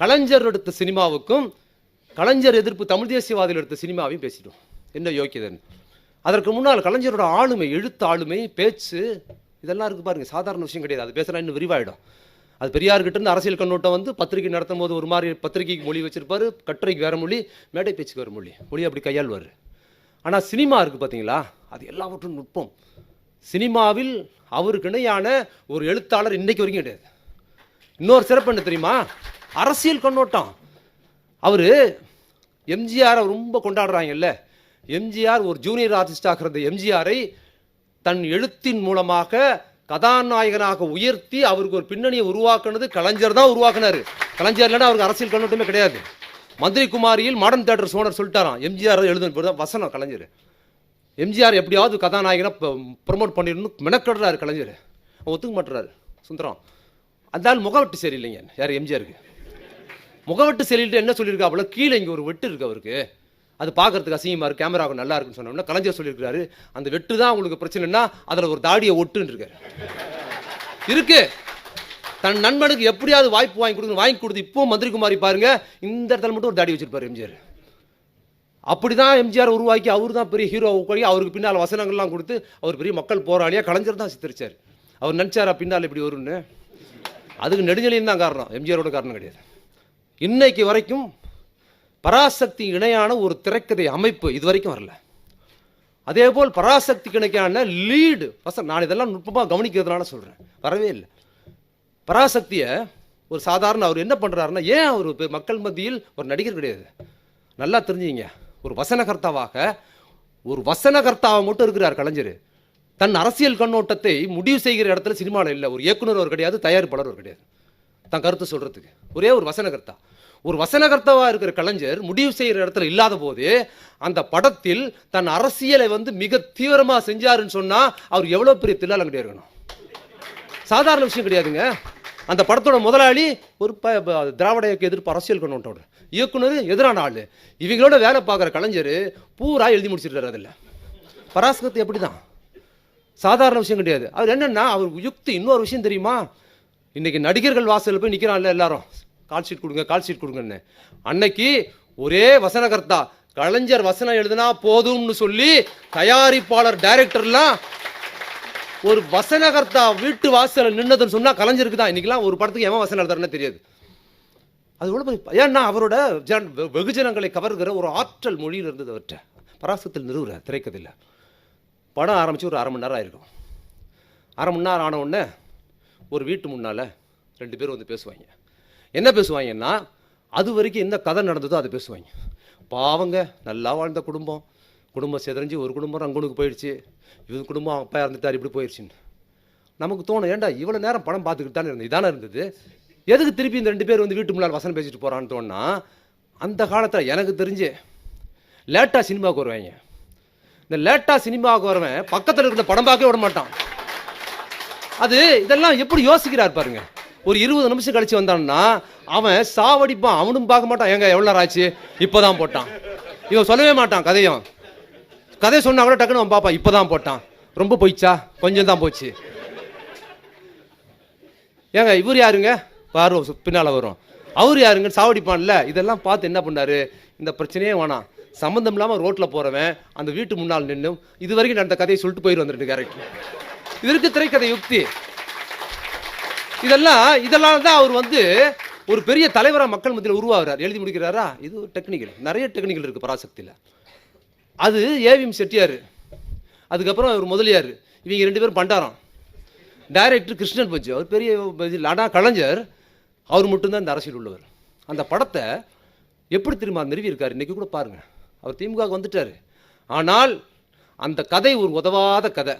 கலைஞர் எடுத்த சினிமாவுக்கும் கலைஞர் எதிர்ப்பு தமிழ் தேசியவாதிகள் எடுத்த சினிமாவையும் பேசிட்டோம். என்ன யோக்கியதன்? அதற்கு முன்னால் கலைஞரோட ஆளுமை எழுத்து ஆளுமை பேச்சு இதெல்லாம் இருக்கு பாருங்க. சாதாரண விஷயம் கிடையாது. அது பேசுனா இன்னும் விரிவாயிடும். அது பெரியார்கிட்ட இருந்து அரசியல் கண்ணோட்டம் வந்து பத்திரிகை நடத்தும் போது ஒரு மாதிரி பத்திரிகைக்கு மொழி வச்சிருப்பாரு. கட்டுரைக்கு வேற மொழி மேடை பேச்சுக்கு வேற மொழி. மொழி அப்படி கையாள்வார். ஆனால் சினிமா இருக்குது பார்த்தீங்களா அது எல்லாவற்றும் நுட்பம். சினிமாவில் அவருக்கு இணையான ஒரு எழுத்தாளர் இன்னைக்கு வரைக்கும் கிடையாது. இன்னொரு சிறப்பு என்ன தெரியுமா? அரசியல் கண்ணோட்டம். அவர் எம்ஜிஆரை ரொம்ப கொண்டாடுறாங்கல்ல. எம்ஜிஆர் ஒரு ஜூனியர் ஆர்டிஸ்டாக இருந்த எம்ஜிஆரை தன் எழுத்தின் மூலமாக கதாநாயகனாக உயர்த்தி அவருக்கு ஒரு பின்னணியை உருவாக்குனது கலைஞர் தான் உருவாக்குனாரு. கலைஞர் இல்லைன்னா அவருக்கு அரசியல் கண்ணோட்டமே கிடையாது. மந்திரி குமாரியில் மாடர்ன் தேட்டர் சோனர் சொல்லிட்டாராம். எம்ஜிஆர் எழுதுன வசனம் கலைஞர். எம்ஜிஆர் எப்படியாவது கதாநாயகனை ப்ரொமோட் பண்ணிடணும் மெனக்கடுறாரு கலைஞர். ஒத்துக்க மாட்டுறாரு. சுந்தரம். அதால் முகவெட்டு சரியில்லைங்க யார் எம்ஜிஆருக்கு? முகவெட்டு செல்லிட்டு என்ன சொல்லியிருக்காப்புல கீழே இங்கே ஒரு வெட்டு இருக்கு அவருக்கு. அது பார்க்கறதுக்கு அசிங்கமாக இருக்கு கேமராவுக்கு நல்லா இருக்குன்னு சொன்னோம்னா கலைஞர் சொல்லியிருக்காரு அந்த வெட்டு தான் உங்களுக்கு பிரச்சனைனா அதில் ஒரு தாடியை ஒட்டுன்னு இருக்காரு. இருக்கு. தன் நண்பனுக்கு எப்படியாவது வாய்ப்பு வாங்கி கொடுங்க வாங்கி கொடுத்து இப்போ மந்திரி குமாரி பாருங்க இந்த இடத்துல மட்டும் ஒரு தாடி வச்சிருப்பாரு எம்ஜிஆர். அப்படிதான் எம்ஜிஆர் உருவாக்கி அவர் தான் பெரிய ஹீரோ உருவாக்கி அவருக்கு பின்னால் வசனங்கள்லாம் கொடுத்து அவர் பெரிய மக்கள் போராளியாக கலைஞர் தான் சித்தரிச்சார். அவர் நினச்சாரா பின்னால் இப்படி வரும்னு? அதுக்கு நெடுஞ்செழியன் தான் காரணம். எம்ஜிஆரோட காரணம் கிடையாது. இன்னைக்கு வரைக்கும் பராசக்தி இணையான ஒரு திரைக்கதை அமைப்பு இது வரைக்கும் வரல. அதே போல் பராசக்திக்கு இணைக்கான லீடு வசனம் நான் இதெல்லாம் நுட்பமாக கவனிக்கிறதுனால சொல்கிறேன் வரவே இல்லை. பராசக்தியை ஒரு சாதாரண அவர் என்ன பண்ணுறாருன்னா ஏன் அவர் மக்கள் மத்தியில் ஒரு நடிகர் கிடையாது? நல்லா தெரிஞ்சுங்க. ஒரு வசனகர்த்தாவாக ஒரு வசனகர்த்தாவை மட்டும் இருக்கிறார் கலைஞர். தன் அரசியல் கண்ணோட்டத்தை முடிவு செய்கிற இடத்துல சினிமாவில் இல்லை. ஒரு இயக்குனர் அவர் கிடையாது தயாரிப்பாளர் அவர் கிடையாது. தன் கருத்து சொல்கிறதுக்கு ஒரே ஒரு வசனகர்த்தா. ஒரு வசனகர்த்தாவாக இருக்கிற கலைஞர் முடிவு செய்கிற இடத்துல இல்லாத போது அந்த படத்தில் தன் அரசியலை வந்து மிக தீவிரமாக செஞ்சாருன்னு சொன்னால் அவர் எவ்வளோ பெரிய தில்லாலங்கடியா இருக்கணும்? சாதாரண விஷயம் கிடையாதுங்க. அந்த படத்தோட முதலாளி ஒரு ப திராவிட இயக்க எதிர்ப்பு அரசியல் கொண்டோட இயக்குனர் எதிரான ஆள். இவங்களோட வேலை பார்க்குற கலைஞர் பூரா எழுதி முடிச்சிருக்காரு அதில். பராசகத்து எப்படி தான் சாதாரண விஷயம் கிடையாது. அவர் என்னென்னா அவர் யுக்தி இன்னொரு விஷயம் தெரியுமா? இன்றைக்கி நடிகர்கள் வாசலில் போய் நிற்கிறான்ல எல்லாரும். கால் ஷீட் கொடுங்க கால் ஷீட் கொடுங்கன்னு. அன்னைக்கு ஒரே வசனகர்த்தா கலைஞர் வசனம் எழுதுனா போதும்னு சொல்லி தயாரிப்பாளர் டைரக்டர்லாம் ஒரு வசனகர்த்தா வீட்டு வாசலில் நின்னதுன்னு சொன்னால் கலைஞருக்கு தான் இன்னைக்கெல்லாம் ஒரு படத்துக்கு எவன் வசனம் எழுதுறாருன்னு தெரியாது. அது எவ்வளோ ஏன்னா அவரோட ஜன் வெ- வெகுஜனங்களை கவர்கிற ஒரு ஆற்றல் மொழியில் இருந்தது அவர்கிட்ட பராசத்தில் நிறுவுற திரைக்கதையில். படம் ஆரம்பித்து ஒரு அரை மணி நேரம் ஆயிருக்கும். அரை மணி நேரம் ஆன உடனே ஒரு வீட்டு முன்னால் ரெண்டு பேரும் வந்து பேசுவாங்க. என்ன பேசுவாங்கன்னா அது வரைக்கும் என்ன கதை நடந்ததோ அதை பேசுவாங்க. பாவங்க நல்லா வாழ்ந்த குடும்பம். குடும்பம் சிதறிஞ்சு ஒரு குடும்பம் ரங்கூனுக்கு போயிடுச்சு. இவங்க குடும்பம் அப்பா இறந்துட்டார் இப்படி போயிடுச்சுன்னு நமக்கு தோணும் ஏன்டா இவ்வளோ நேரம் படம் பார்த்துக்கிட்டு தானே இருந்தது? இதானே இருந்தது? எதுக்கு திருப்பி இந்த ரெண்டு பேர் வந்து வீட்டு முன்னால் வசனம் பேசிட்டு போகிறான்னு தோணுனா அந்த காலத்தில் எனக்கு தெரிஞ்சு லேட்டாக சினிமாவுக்கு வருவாங்க. இந்த லேட்டாக சினிமாவுக்கு வரவன் பக்கத்தில் இருக்கிற படம் பார்க்கவே விட மாட்டான். அது இதெல்லாம் எப்படி யோசிக்கிறார் பாருங்க. ஒரு இருபது நிமிஷம் கழிச்சு வந்தான்னா அவன் சாவடிப்பான் அவனும் பார்க்க மாட்டான். ஏங்க எவ்வளோ நேரம் ஆச்சு? இப்போதான் போட்டான். இவன் சொல்லவே மாட்டான் கதையும். கதை சொன்னா கூட டக்குன்னு அவன் பார்ப்பான் இப்போதான் போட்டான். ரொம்ப போயிச்சா கொஞ்சம் தான் போச்சு. ஏங்க இவர் யாருங்க? வரும் பின்னால் வரும். அவர் யாருங்க? சாவடிப்பான்ல. இதெல்லாம் பார்த்து என்ன பண்ணாரு? இந்த பிரச்சனையே வேணாம். சம்மந்தம் இல்லாமல் ரோட்டில் போகிறவன் அந்த வீட்டு முன்னால் நின்று இது வரைக்கும் நடந்த கதையை சொல்லிட்டு போயிட்டு வந்துட்டு ரெண்டு கேரக்டர் இதற்கு திரைக்கதை யுக்தி. இதெல்லாம் இதெல்லாம் தான் அவர் வந்து ஒரு பெரிய தலைவராக மக்கள் மத்தியில் உருவாகிறார். எழுதி முடிக்கிறாரா? இது ஒரு டெக்னிக்கல் நிறைய டெக்னிக்கல் இருக்குது பராசக்தியில். அது ஏவிஎம் செட்டியார். அதுக்கப்புறம் அவர் முதலியார். இவங்க ரெண்டு பேரும் பண்டாரம். டைரக்டர் கிருஷ்ணன் பஞ்சு அவர் பெரிய ஆனால் கலைஞர். அவர் மட்டும்தான் இந்த அரசியல் உள்ளவர். அந்த படத்தை எப்படி திரும்ப நிறுவியிருக்கார்? இன்றைக்கி கூட பாருங்கள் அவர் திமுக வந்துட்டார். ஆனால் அந்த கதை ஒரு உதவாத கதை.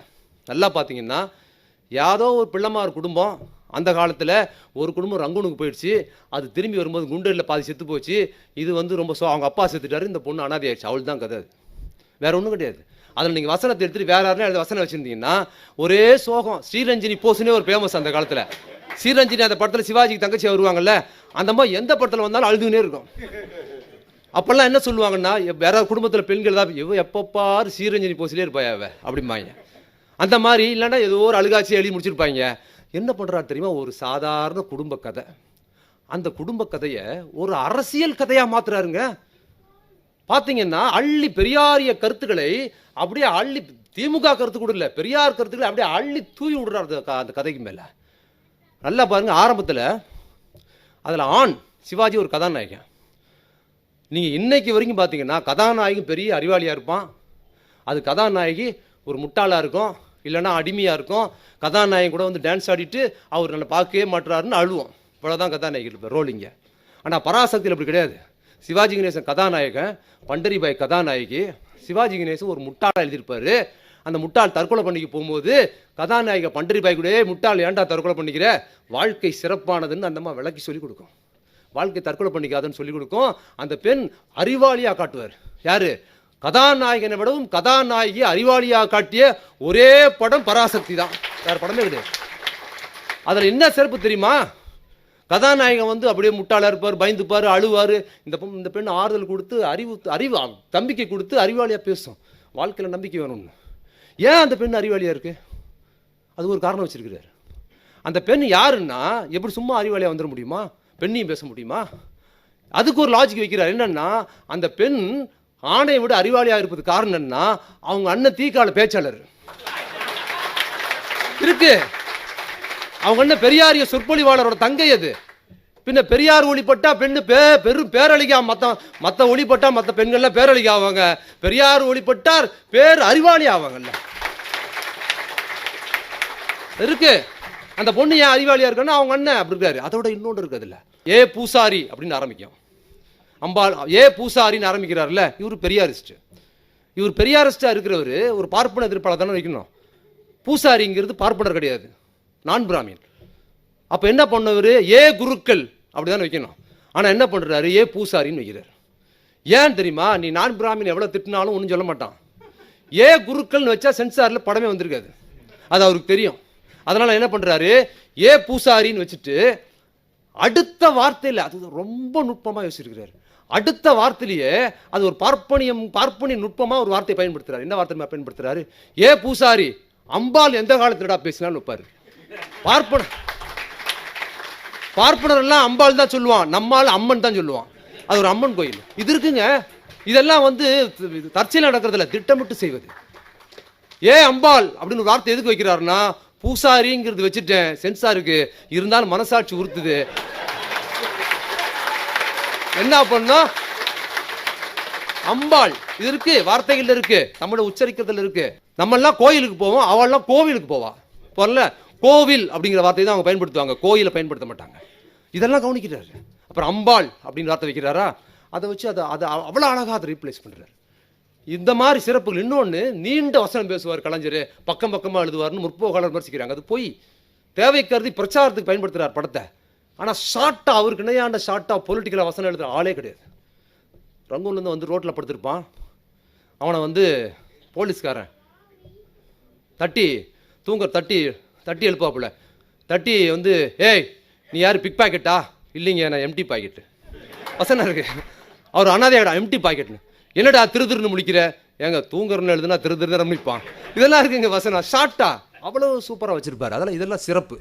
நல்லா பார்த்தீங்கன்னா யாதோ ஒரு பிள்ளைமார் குடும்பம் அந்த காலத்தில் ஒரு குடும்பம் ரங்கூனுக்கு போயிடுச்சு. அது திரும்பி வரும்போது குண்டரில் பாதி செத்து போச்சு. இது வந்து ரொம்ப சோ அவங்க அப்பா செத்துட்டாரு இந்த பொண்ணு அனாதை ஆயிடுச்சு. அவள் தான் கதை அது. வேற ஒன்றும் கிடையாது. அதில் நீங்கள் வசனத்தை எடுத்துட்டு வேற யாரும் எழுத வசனம் வச்சுருந்தீங்கன்னா ஒரே சோகம். ஸ்ரீரஞ்சினி போஸ்னே ஒரு ஃபேமஸ் அந்த காலத்தில். ஸ்ரீரஞ்சினி அந்த படத்தில் சிவாஜிக்கு தங்கச்சி வருவாங்கல்ல அந்த மாதிரி எந்த படத்தில் வந்தாலும் அழுதுனே இருக்கும். அப்போல்லாம் என்ன சொல்லுவாங்கன்னா வேற குடும்பத்தில் பெண்கள் தான் எப்போ பாரு ஸ்ரீரஞ்சனி போஸ்லேயே இருப்பாய் அவ? அப்படிம்பாங்க. அந்த மாதிரி இல்லைன்னா ஏதோ ஒரு அழுகாட்சி எழுதி முடிச்சிருப்பாங்க. என்ன பண்ணுறாரு தெரியுமா? ஒரு சாதாரண குடும்ப கதை. அந்த குடும்ப கதையை ஒரு அரசியல் கதையாக மாத்துறாருங்க. பார்த்தீங்கன்னா அள்ளி பெரியாரிய கருத்துக்களை அப்படியே அள்ளி திமுக கருத்து கூட இல்லை பெரியார் கருத்துக்களை அப்படியே அள்ளி தூவி விடுறாரு அந்த க- அந்த கதைக்கு மேலே. நல்லா பாருங்க ஆரம்பத்தில் அதில் ஆண் சிவாஜி ஒரு கதாநாயகன். நீங்கள் இன்னைக்கு வரைக்கும் பார்த்தீங்கன்னா கதாநாயகி பெரிய அறிவாளியாக இருப்பான். அது கதாநாயகி ஒரு முட்டாளாக இருக்கும். இல்லைன்னா அடிமையாக இருக்கும். கதாநாயகன் கூட வந்து டான்ஸ் ஆடிட்டு அவர் நல்லா பார்க்கவே மாட்டுறாருன்னு அழுவோம். இவ்வளோதான் கதாநாயகி இருப்பார் ரோலிங்க ஆனால் பராசக்தியில் அப்படி கிடையாது. சிவாஜி கணேசன் கதாநாயகன் பண்டரிபாய் கதாநாயகி சிவாஜி கணேசன் ஒரு முட்டாளாக எழுதியிருப்பாரு. அந்த முட்டாள் தற்கொலை பண்ணிக்க போகும்போது கதாநாயக பண்டரிபாய் கூட முட்டாள் ஏன்டா தற்கொலை பண்ணிக்கிற? வாழ்க்கை சிறப்பானதுன்னு அந்தம்மா விளக்கி சொல்லிக் கொடுக்கும். வாழ்க்கை தற்கொலை பண்ணிக்காதுன்னு சொல்லிக் கொடுக்கும். அந்த பெண் அறிவாளியாக காட்டுவார். யார்? கதாநாயகனை விடவும் கதாநாயகி அறிவாளியாக காட்டிய ஒரே படம் பராசக்தி தான். வேறு படமே கிடையாது. அதில் என்ன சிறப்பு தெரியுமா? கதாநாயகன் வந்து அப்படியே முட்டாளாக இருப்பார் பயந்துப்பார் அழுவார். இந்த இந்த பெண் ஆறுதல் கொடுத்து அறிவு அறிவு நம்பிக்கை கொடுத்து அறிவாளியாக பேசும். வாழ்க்கையில் நம்பிக்கை வேணும்னு. ஏன் அந்த பெண் அறிவாளியாக இருக்கு? அது ஒரு காரணம் வச்சுருக்கிறார். அந்த பெண் யாருன்னா எப்படி சும்மா அறிவாளியாக வந்துட முடியுமா? பெண்ணையும் பேச முடியுமா? அதுக்கு ஒரு லாஜிக் வைக்கிறார். என்னன்னா அந்த பெண் ஆணையை விட அறிவாளியாக இருப்பது காரணம் என்னன்னா அவங்க அண்ணன் தீக்கால பேச்சாளர். இருக்கு. அவங்க அண்ணன் பெரியாரிய சொற்பொழிவாளரோட தங்கை அது. பின்ன பெரியார் ஒளிப்பட்டா பெண்ணு பே பெரும் பேரழிகா மத்த மத்த ஒளிப்பட்டா மத்த பெண்கள்லாம் பேரழிகா ஆவாங்க. பெரியார் ஒளிப்பட்டார் பேர் அறிவாளி ஆவாங்கல்ல. இருக்கு. அந்த பொண்ணு ஏன் அறிவாளியா இருக்குன்னா அவங்க அண்ணன் அப்படி இருக்காரு. அதோட இன்னொன்று இருக்கு அதுல ஏ பூசாரி அப்படின்னு ஆரம்பிக்கும். அம்பாள் ஏ பூசாரின்னு ஆரம்பிக்கிறார்ல இவர் பெரியாரிஸ்ட் இவர் பெரியாரிஸ்டாக இருக்கிறவர் ஒரு பார்ப்பன எதிர்ப்பாளர் தானே வைக்கணும். பூசாரிங்கிறது பார்ப்பனர் கிடையாது. நான் பிராமின். அப்போ என்ன பண்ணவர்? ஏ குருக்கள் அப்படிதான் வைக்கணும். ஆனால் என்ன பண்ணுறாரு ஏ பூசாரின்னு வைக்கிறார். ஏன் தெரியுமா? நீ நான் பிராமின் எவ்வளோ திட்டினாலும் ஒன்றும் சொல்ல மாட்டான். ஏ குருக்கள்னு வச்சா சென்சாரில் படமே வந்திருக்காது. அது அவருக்கு தெரியும். அதனால் என்ன பண்ணுறாரு ஏ பூசாரின்னு வச்சுட்டு அடுத்த வார்த்தையில் அது ரொம்ப நுட்பமாக யோசிச்சிருக்கிறாரு. அடுத்த வார்த்தையிலேயே அது ஒரு பார்ப்பனியம் பார்ப்பனிய நுட்பமாக ஒரு வார்த்தையை பயன்படுத்துறாரு. என்ன வார்த்தை பயன்படுத்துறாரு? ஏ பூசாரி அம்பாள் எந்த காலத்திலடா பேசினாலும் வைப்பார் பார்ப்பன பார்ப்பனர் எல்லாம் அம்பாள் தான் சொல்லுவான். நம்மால் அம்மன் தான் சொல்லுவான். அது ஒரு அம்மன் கோயில். இது இருக்குங்க. இதெல்லாம் வந்து இது நடக்கிறதுல திட்டமிட்டு செய்வது. ஏ அம்பாள் அப்படின்னு ஒரு வார்த்தை எதுக்கு வைக்கிறாருன்னா பூசாரிங்கிறது வச்சுட்டேன். சென்சாருக்கு. இருந்தாலும் மனசாட்சி உறுத்துது. என்ன பண்ணோம்? அம்பாள். இது இருக்கு வார்த்தைகள் இருக்கு. தமிழை உச்சரிக்கிறதுல இருக்கு. நம்ம எல்லாம் கோயிலுக்கு போவோம் அவள்லாம் கோவிலுக்கு போவா. போல கோவில் அப்படிங்கிற வார்த்தை தான் அவங்க பயன்படுத்துவாங்க. கோயிலை பயன்படுத்த மாட்டாங்க. இதெல்லாம் கவனிக்கிறாரு. அப்புறம் அம்பாள் அப்படின்னு வார்த்தை வைக்கிறாரா? அதை வச்சு அதை அதை அவ்வளோ அழகாக அதை ரீப்ளேஸ் பண்ணுறாரு இந்த மாதிரி சிறப்புகள். இன்னொன்று நீண்ட வசனம் பேசுவார் கலைஞர். பக்கம் பக்கமாக எழுதுவார்னு முற்போக்காளர் விமர்சிக்கிறாங்க. அது போய் தேவை கருதி பிரச்சாரத்துக்கு பயன்படுத்துகிறார் படத்தை. ஆனால் ஷார்ட்டாக அவருக்கு இணையான ஷார்ட்டாக பொலிட்டிக்கலாக வசனம் எழுதுகிற ஆளே கிடையாது. ரங்கூன்லேருந்து வந்து ரோட்டில் படுத்திருப்பான். அவனை வந்து போலீஸ்காரன். தட்டி தூங்க தட்டி தட்டி எழுப்பாப்புல தட்டி வந்து ஏய் நீ யார் பிக் பாக்கெட்டா இல்லைங்க நான் எம்டி பாக்கெட்டு வசனம் இருக்கு. அவர் அனாதையாடா எம்டி பாக்கெட்னு என்னடா திரு திருன்னு முடிக்கிற ஏங்க தூங்குறன்னு எழுதுனா திரு திருன்னு முடிப்பான் இதெல்லாம் இருக்குங்க வசனம். ஷார்ட்டா அவ்வளோ சூப்பராக வச்சுருப்பார். அதெல்லாம் இதெல்லாம் சிறப்பு.